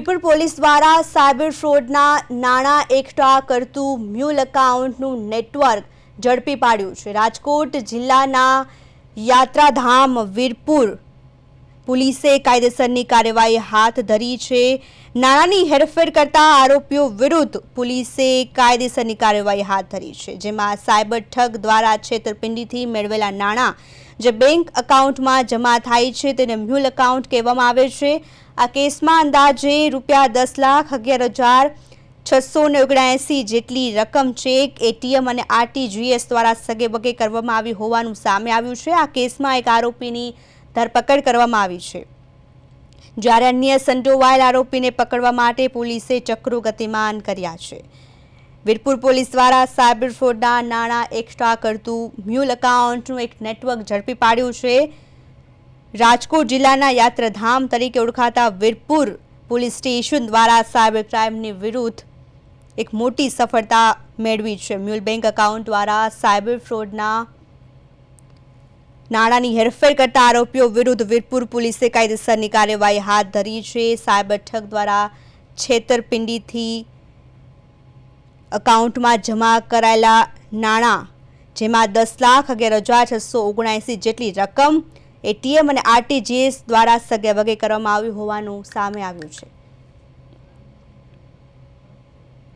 Virpur police દ્વારા cyber ફ્રોડના નાણાં એકઠા કરતું મ્યુલ એકાઉન્ટનું નેટવર્ક ઝડપી પાડ્યું છે. રાજકોટ જિલ્લાના યાત્રાધામ વીરપુર પોલીસે કાયદેસરની કાર્યવાહી હાથ ધરી છે. નાણાંની હેરફેર કરતા આરોપીઓ વિરુદ્ધ પોલીસે કાયદેસરની કાર્યવાહી હાથ ધરી છે, જેમાં સાયબર ઠગ દ્વારા છેતરપિંડીથી મેળવેલા નાણાં જે બેંક એકાઉન્ટમાં જમા થાય છે તેને મ્યુલ એકાઉન્ટ કહેવામાં આવે છે. આ કેસમાં અંદાજે રૂપિયા દસ લાખ અગિયાર હજાર છસો ને ઓગણએંસી જેટલી રકમ ચેક, એટીએમ અને આરટીજીએસ દ્વારા સગેબગે કરવામાં આવી હોવાનું સામે આવ્યું છે. આ કેસમાં એક આરોપીની ધરપકડ કરવામાં આવી છે. જ્યારે અન્ય સંડોવાયેલ આરોપીને પકડવા માટે પોલીસે ચક્રો ગતિમાન કર્યા છે. વીરપુર પોલીસ દ્વારા સાયબર ફ્રોડના નાણાં એકઠા કરતું મ્યુલ એકાઉન્ટનું એક નેટવર્ક ઝડપી પાડ્યું છે. રાજકોટ જિલ્લાના યાત્રાધામ તરીકે ઓળખાતા વીરપુર પોલીસ સ્ટેશન દ્વારા સાયબર ક્રાઇમની વિરુદ્ધ એક મોટી સફળતા મેળવી છે. મ્યુલ બેંક એકાઉન્ટ દ્વારા સાયબર ફ્રોડના નાણાંની હેરફેર કરતા આરોપીઓ વિરુદ્ધ વીરપુર પોલીસે કાયદેસરની કાર્યવાહી હાથ ધરી છે. સાયબર ઠગ દ્વારા છેતરપિંડીથી એકાઉન્ટમાં જમા કરાયેલા નાણાં, જેમાં દસ લાખ અગિયાર હજાર છસો ઓગણએંસી જેટલી રકમ, એટીએમ અને આરટીજીએસ દ્વારા સગે વગે કરવામાં આવ્યું હોવાનું સામે આવ્યું છે.